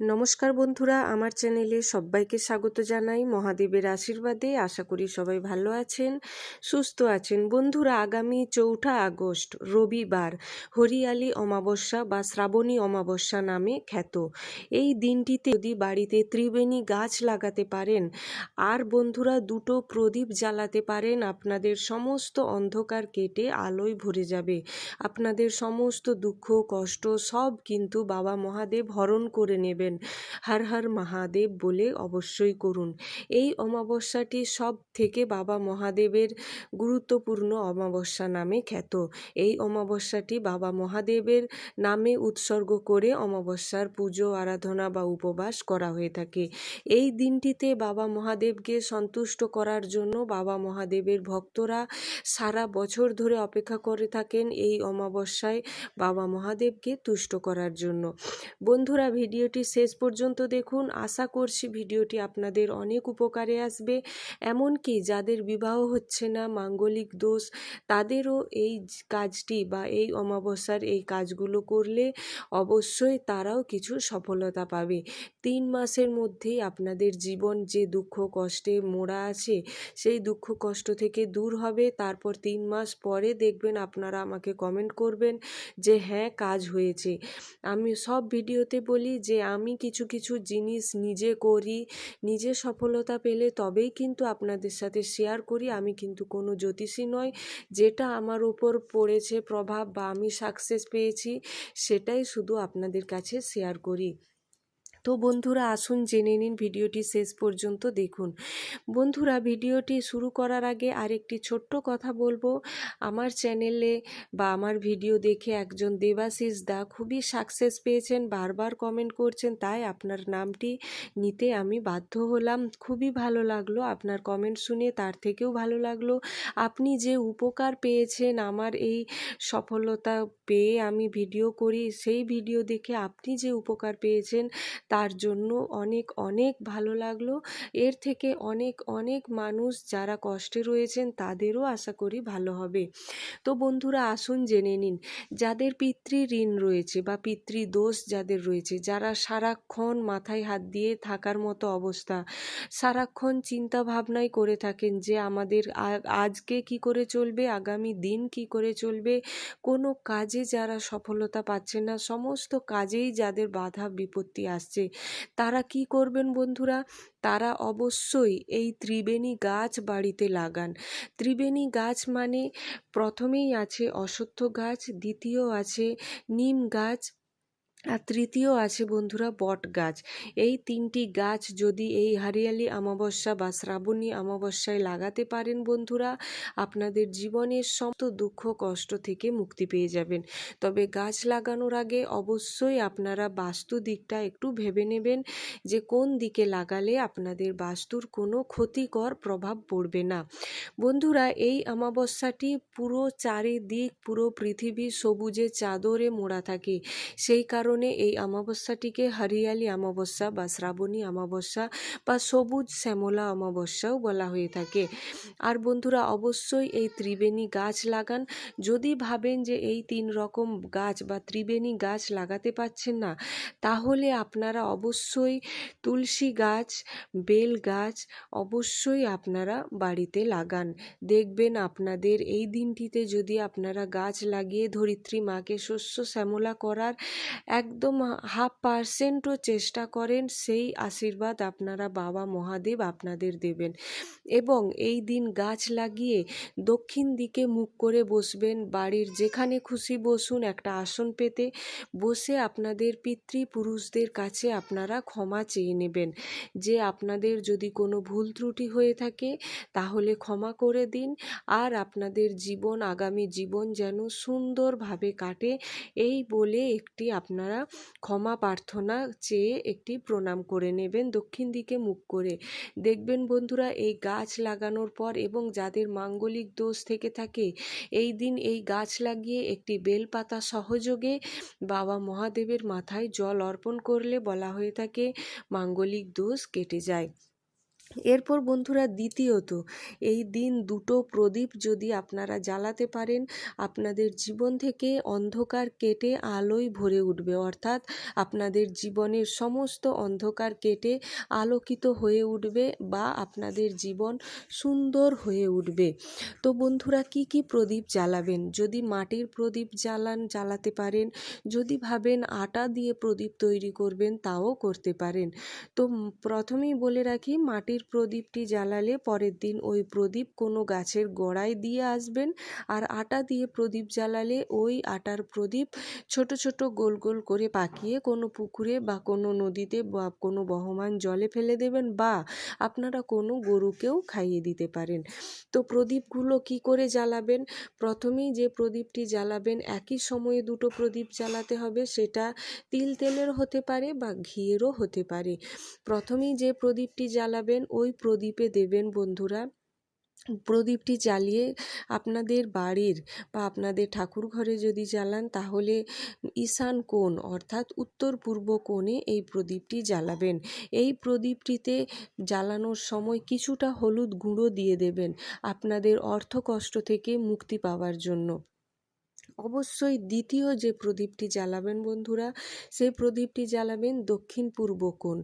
নমস্কার বন্ধুরা, আমার চ্যানেলে সবাইকে স্বাগত জানাই। মহাদেবের আশীর্বাদে আশা করি সবাই ভালো আছেন, সুস্থ আছেন। বন্ধুরা, আগামী চৌঠা আগস্ট, রবিবার, হরিয়ালি অমাবস্যা বা শ্রাবণী অমাবস্যা নামে খ্যাত। এই দিনটিতে যদি বাড়িতে ত্রিবেণী গাছ লাগাতে পারেন, আর বন্ধুরা দুটো প্রদীপ জ্বালাতে পারেন, আপনাদের সমস্ত অন্ধকার কেটে আলোয় ভরে যাবে। আপনাদের সমস্ত দুঃখ, কষ্ট সব কিন্তু বাবা মহাদেব হরণ করে নেবেন হর হর মহাদেব বলে অবশ্যই করুন। এই অমাবস্যাটি সব থেকে বাবা মহাদেবের গুরুত্বপূর্ণ অমাবস্যা নামে খ্যাত। এই অমাবস্যাটি বাবা মহাদেবের নামে উৎসর্গ করে অমাবস্যার পুজো, আরাধনা বা উপবাস করা হয়ে থাকে। এই দিনটিতে বাবা মহাদেবকে সন্তুষ্ট করার জন্য বাবা মহাদেবের ভক্তরা সারা বছর ধরে অপেক্ষা করে থাকেন এই অমাবস্যায় বাবা মহাদেবকে তুষ্ট করার জন্য। বন্ধুরা, ভিডিওটি শেষ পর্যন্ত দেখুন। আশা করছি ভিডিওটি আপনাদের অনেক উপকারে আসবে। এমনকি যাদের বিবাহ হচ্ছে না, মাঙ্গলিক দোষ, তাদেরও এই কাজটি বা এই অমাবস্যার এই কাজগুলো করলে অবশ্যই তারাও কিছু সফলতা পাবে। তিন মাসের মধ্যেই আপনাদের জীবন যে দুঃখ, কষ্টে মোড়া আছে, সেই দুঃখ, কষ্ট থেকে দূর হবে। তারপর তিন মাস পরে দেখবেন আপনারা আমাকে কমেন্ট করবেন যে হ্যাঁ কাজ হয়েছে। আমি সব ভিডিওতে বলি যে, আমি কিছু কিছু জিনিস নিজে করি, নিজে সফলতা পেলে তবেই কিন্তু আপনাদের সাথে শেয়ার করি। আমি কিন্তু কোনো জ্যোতিষী নয় যেটা আমার ওপর পড়েছে প্রভাব বা আমি সাকসেস পেয়েছি, সেটাই শুধু আপনাদের কাছে শেয়ার করি। তো বন্ধুরা, আসুন জেনে নিন ভিডিওটি শেষ পর্যন্ত দেখুন। বন্ধুরা, ভিডিওটি শুরু করার আগে আরেকটি ছোট্ট কথা বলব। আমার চ্যানেলে বা আমার ভিডিও দেখে একজন দেবাশিস দা খুবই সাকসেস পেয়েছেন, বারবার কমেন্ট করছেন, তাই আপনার নামটি নিতে আমি বাধ্য হলাম। খুবই ভালো লাগল আপনার কমেন্ট শুনে, তার থেকেও ভালো লাগল। আপনি যে উপকার পেয়েছেন, আমার এই সফলতা পেয়ে আমি ভিডিও করি, সেই ভিডিও দেখে আপনি যে উপকার পেয়েছেন তার জন্য অনেক অনেক ভালো লাগল। এর থেকে অনেক অনেক মানুষ যারা কষ্টে রয়েছেন তাদেরও আশা করি ভালো হবে। তো বন্ধুরা আসুন জেনে নিন, যাদের পিতৃ ঋণ রয়েছে বা পিতৃ দোষ যাদের রয়েছে, যারা সারাক্ষণ মাথায় হাত দিয়ে থাকার মতো অবস্থা, সারাক্ষণ চিন্তা ভাবনাই করে থাকেন যে আমাদের আজকে কি করে চলবে, আগামী দিন কি করে চলবে, কোনো কাজে যারা সফলতা পাচ্ছে না, সমস্ত কাজেই যাদের বাধা বিপত্তি আসছে তারা কি করবেন বন্ধুরা? তারা অবশ্যই এই ত্রিবেণী গাছ বাড়িতে লাগান। ত্রিবেণী গাছ মানে প্রথমেই আছে অশ্বত্থ গাছ, দ্বিতীয় আছে নিম গাছ আর তৃতীয় আছে বন্ধুরা বট গাছ। এই তিনটি গাছ যদি এই হারিয়ালি অমাবস্যা বা শ্রাবণী অমাবস্যায় লাগাতে পারেন বন্ধুরা, আপনাদের জীবনের সমস্ত দুঃখ, কষ্ট থেকে মুক্তি পেয়ে যাবেন। তবে গাছ লাগানোর আগে অবশ্যই আপনারা বাস্তু দিকটা একটু ভেবে নেবেন যে কোন দিকে লাগালে আপনাদের বাস্তুর কোনো ক্ষতিকর প্রভাব পড়বে না। বন্ধুরা, এই অমাবস্যাটি পুরো চারিদিক, পুরো পৃথিবী সবুজে চাদরে মোড়া থাকে। সেই কারণে কারণে এই অমাবস্যাটিকে হরিয়ালি অমাবস্যা বা শ্রাবণী অমাবস্যা বা সবুজ শ্যামলা অমাবস্যাও বলা হয়ে থাকে। আর বন্ধুরা, অবশ্যই এই ত্রিবেণী গাছ লাগান। যদি ভাবেন যে এই তিন রকম গাছ বা ত্রিবেণী গাছ লাগাতে পাচ্ছেন না, তাহলে আপনারা অবশ্যই তুলসী গাছ, বেল গাছ অবশ্যই আপনারা বাড়িতে লাগান। দেখবেন আপনাদের এই দিনটিতে যদি আপনারা গাছ লাগিয়ে ধরিত্রী মাকে শস্য শ্যামলা করার একদম হাফ পার্সেন্টও চেষ্টা করেন, সেই আশীর্বাদ আপনারা বাবা মহাদেব আপনাদের দেবেন। এবং এই দিন গাছ লাগিয়ে দক্ষিণ দিকে মুখ করে বসবেন, বাড়ির যেখানে খুশি বসুন, একটা আসন পেতে বসে আপনাদের পিতৃপুরুষদের কাছে আপনারা ক্ষমা চেয়ে নেবেন। যে আপনাদের যদি কোনো ভুল ত্রুটি হয়ে থাকে, তাহলে ক্ষমা করে দিন। আর আপনাদের জীবন, আগামী জীবন যেন সুন্দরভাবে কাটে, এই বলে একটি আপনারা ক্ষমা প্রার্থনা চেয়ে একটি প্রণাম করে নেবেন, দক্ষিণ দিকে মুখ করে। দেখবেন বন্ধুরা, এই গাছ লাগানোর পর এবং যাদের মাঙ্গলিক দোষ থেকে থাকে, এই দিন এই গাছ লাগিয়ে একটি বেলপাতা সহযোগে বাবা মহাদেবের মাথায় জল অর্পণ করলে বলা হয়ে থাকে, মাঙ্গলিক দোষ কেটে যায়। এরপর বন্ধুরা দ্বিতীয়ত, এই দিন দুটো প্রদীপ যদি আপনারা জ্বালাতে পারেন, আপনাদের জীবন থেকে অন্ধকার কেটে আলোয় ভরে উঠবে। অর্থাৎ আপনাদের জীবনের সমস্ত অন্ধকার কেটে আলোকিত হয়ে উঠবে বা আপনাদের জীবন সুন্দর হয়ে উঠবে। তো বন্ধুরা, কি কি প্রদীপ জ্বালাবেন? যদি মাটির প্রদীপ জ্বালান, জ্বালাতে পারেন, যদি ভাবেন আটা দিয়ে প্রদীপ তৈরি করবেন, তাও করতে পারেন। তো প্রথমেই বলে রাখি, মাটির প্রদীপটি জ্বালালে পরের দিন ওই প্রদীপ কোনো গাছের গোড়ায় দিয়ে আসবেন। আর আটা দিয়ে প্রদীপ জ্বালালে ওই আটার প্রদীপ ছোট ছোট গোল গোল করে পাকিয়ে কোনো পুকুরে বা কোনো নদীতে বা কোনো বহমান জলে ফেলে দেবেন বা আপনারা কোনো গরুকেও খাইয়ে দিতে পারেন। তো প্রদীপগুলো কি করে জ্বালাবেন? প্রথমেই যে প্রদীপটি জ্বালাবেন, একই সময়ে দুটো প্রদীপ জ্বালাতে হবে, সেটা তিল তেলের হতে পারে বা ঘিয়েরও হতে পারে। প্রথমেই যে প্রদীপটি জ্বালাবেন ওই প্রদীপে দেবেন বন্ধুরা। প্রদীপটি জ্বালিয়ে আপনাদের বাড়ির বা আপনাদের ঠাকুর ঘরে যদি জ্বালান, তাহলে ঈশান কোণ অর্থাৎ উত্তর পূর্ব কোণে এই প্রদীপটি জ্বালাবেন। এই প্রদীপটিতে জ্বালানোর সময় কিছুটা হলুদ গুঁড়ো দিয়ে দেবেন আপনাদের অর্থকষ্ট থেকে মুক্তি পাওয়ার জন্য। অবশ্যই দ্বিতীয় যে প্রদীপটি জ্বালাবেন বন্ধুরা, সেই প্রদীপটি জ্বালাবেন দক্ষিণ পূর্ব কোণ।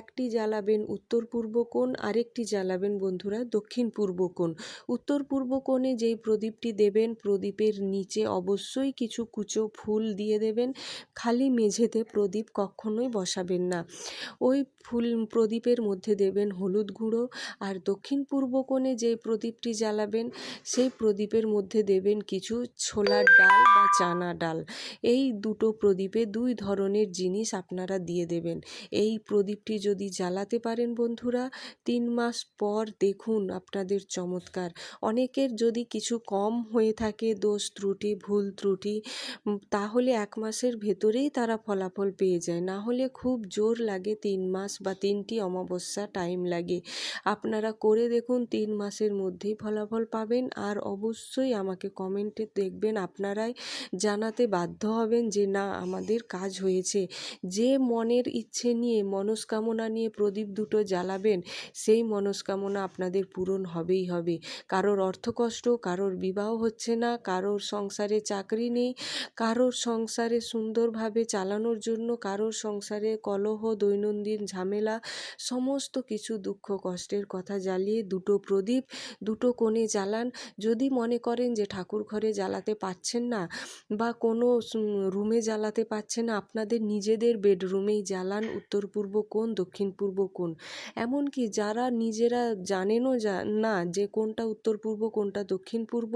একটি জ্বালাবেন উত্তর পূর্ব কোণ, আরেকটি জ্বালাবেন বন্ধুরা দক্ষিণ পূর্ব কোণ। উত্তর পূর্ব কোণে যেই প্রদীপটি দেবেন, প্রদীপের নিচে অবশ্যই কিছু কুচো ফুল দিয়ে দেবেন, খালি মেঝেতে প্রদীপ কখনোই বসাবেন না। ওই ফুল, প্রদীপের মধ্যে দেবেন হলুদ গুঁড়ো আর দক্ষিণ পূর্ব কোণে যেই প্রদীপটি জ্বালাবেন, সেই প্রদীপের মধ্যে দেবেন কিছু ছোলার ডাল বা চানা ডাল। এই দুটো প্রদীপে দুই ধরনের জিনিস আপনারা দিয়ে দেবেন। এই প্রদীপটি যদি জ্বালাতে পারেন বন্ধুরা, তিন মাস পর দেখুন আপনাদের চমৎকার। অনেকের যদি কিছু কম হয়ে থাকে, দোষ ত্রুটি, ভুল ত্রুটি তাহলে এক মাসের ভেতরেই তারা ফলাফল পেয়ে যায়। না হলে খুব জোর লাগে, তিন মাস বা তিনটি অমাবস্যা টাইম লাগে। আপনারা করে দেখুন, তিন মাসের মধ্যেই ফলাফল পাবেন। আর অবশ্যই আমাকে কমেন্টে দেখবেন আপনারাই জানাতে বাধ্য হবেন যে, না, আমাদের কাজ হয়েছে। যে মনের ইচ্ছে নিয়ে, মনস্কামনা নিয়ে প্রদীপ দুটো জ্বালাবেন, সেই মনস্কামনা আপনাদের পূরণ হবেই হবে। কারোর অর্থকষ্ট কারোর বিবাহ হচ্ছে না, কারোর সংসারে চাকরি নেই, কারোর সংসারে সুন্দরভাবে চালানোর জন্য, কারোর সংসারে কলহ, দৈনন্দিন ঝামেলা, সমস্ত কিছু দুঃখ কষ্টের কথা জ্বালিয়ে দুটো প্রদীপ দুটো কোণে জ্বালান। যদি মনে করেন যে ঠাকুর ঘরে জ্বালাতে পাচ্ছেন না বা কোনো রুমে জ্বালাতে পাচ্ছেন না, আপনাদের নিজেদের বেডরুমেই জ্বালান, উত্তর পূর্ব কোণ, দক্ষিণ পূর্ব কোণ। এমনকি যারা নিজেরা জানেনও না যে কোনটা উত্তর পূর্ব, কোনটা দক্ষিণ পূর্ব,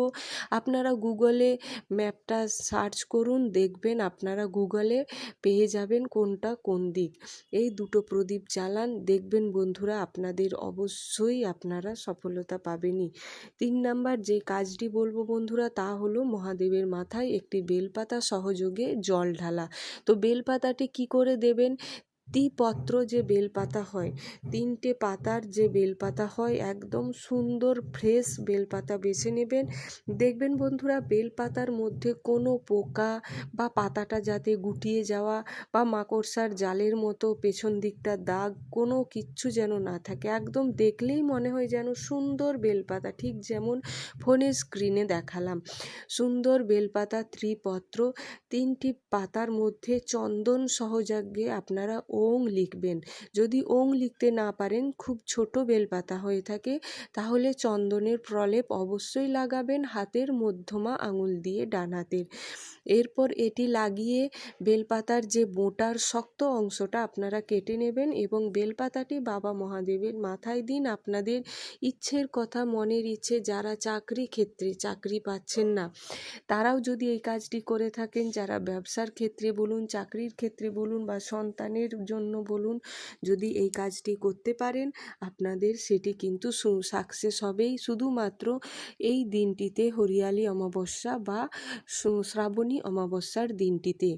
আপনারা গুগলে ম্যাপটা সার্চ করুন, দেখবেন আপনারা গুগলে পেয়ে যাবেন কোনটা কোন দিক। এই দুটো প্রদীপ জ্বালান, দেখবেন বন্ধুরা আপনাদের অবশ্যই আপনারা সফলতা পাবেনই। তিন নাম্বার যে কাজটি বলব বন্ধুরা তা হলো মহাদেবের মাথায় একটি বেলপাতা সহযোগে জল ঢালা। তো বেলপাতাটি কী করে দেবেন? পত্র যে বেলপাতা হয়, তিনটে পাতার যে বেলপাতা হয়, একদম সুন্দর ফ্রেশ বেলপাতা বেছে নেবেন। দেখবেন বন্ধুরা, বেলপাতার মধ্যে কোনো পোকা বা পাতাটা যাতে গুটিয়ে যাওয়া বা মাকড়সার জালের মতো পেছন দিকটা দাগ, কোনো কিচ্ছু যেন না থাকে। একদম দেখলেই মনে হয় যেন সুন্দর বেলপাতা। ঠিক যেমন ফোনের স্ক্রিনে দেখালাম। সুন্দর বেলপাতা, ত্রিপত্র, তিনটি পাতার মধ্যে চন্দন সহজাগ্যে আপনারা ওং লিখবেন। যদি ওং লিখতে না পারেন, খুব ছোট বেলপাতা হয়ে থাকে, তাহলে চন্দনের প্রলেপ অবশ্যই লাগাবেন হাতের মধ্যমা আঙুল দিয়ে ডান হাতের। এরপর এটি লাগিয়ে বেলপাতার যে বোটার শক্ত অংশটা আপনারা কেটে নেবেন এবং বেলপাতাটি বাবা মহাদেবের মাথায় দিন। আপনাদের ইচ্ছের কথা, মনের ইচ্ছে, যারা চাকরি ক্ষেত্রে চাকরি পাচ্ছেন না, তারাও যদি এই কাজটি করে থাকেন, যারা ব্যবসার ক্ষেত্রে বলুন, চাকরির ক্ষেত্রে বলুন বা সন্তানের জন্য বলুন, যদি এই কাজটি করতে পারেন, আপনাদের সেটি কিন্তু সাকসেস হবেই। শুধুমাত্র এই দিনটিতে হরিয়ালি অমাবস্যা বা শ্রাবণী অমাবস্যার দিনটিতে।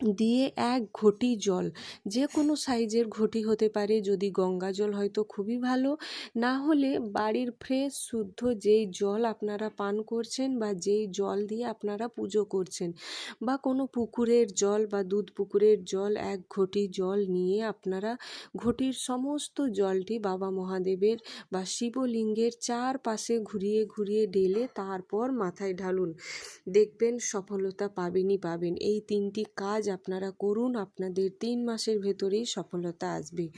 দিয়ে এক ঘটি জল, যে কোনো সাইজের ঘটি হতে পারে। যদি গঙ্গা জল হয় তো খুবই ভালো। না হলে বাড়ির ফ্রেশ, শুদ্ধ যেই জল আপনারা পান করছেন বা যেই জল দিয়ে আপনারা পুজো করছেন বা কোনো পুকুরের জল বা দুধ পুকুরের জল, এক ঘটি জল নিয়ে আপনারা ঘটির সমস্ত জলটি বাবা মহাদেবের বা শিবলিঙ্গের চারপাশে ঘুরিয়ে ঘুরিয়ে ঢেলে তারপর মাথায় ঢালুন। দেখবেন সফলতা পাবেনই পাবেন। এই তিনটি কাজ আপনারা করুন, আপনাদের তিন মাসের ভেতরেই সফলতা আসবে।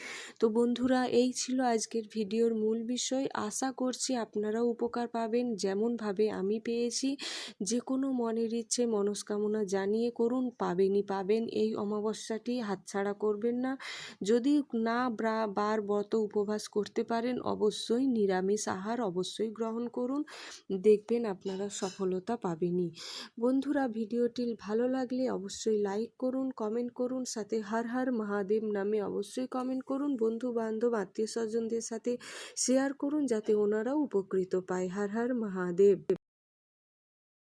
তো বন্ধুরা, এই ছিল আজকের ভিডিওর মূল বিষয়। আশা করছি আপনারাও উপকার পাবেন যেমনভাবে আমি পেয়েছি। যে কোনো মনের ইচ্ছে, মনস্কামনা জানিয়ে করুন, পাবেনই পাবেন। এই অমাবস্যাটি হাতছাড়া করবেন না। যদি না ব্রা, বার ব্রত উপবাস করতে পারেন, অবশ্যই নিরামিষ আহার অবশ্যই গ্রহণ করুন। দেখবেন আপনারা সফলতা পাবেনই। বন্ধুরা, ভিডিওটি ভালো লাগলে অবশ্যই লাইক করুন কমেন্ট করুন, সাথে হর হর মহাদেব নামে অবশ্যই কমেন্ট করুন বন্ধু বান্ধব আত্মীয় স্বজনদের সাথে শেয়ার করুন, যাতে ওনারাও উপকৃত পায়। হর হর মহাদেব।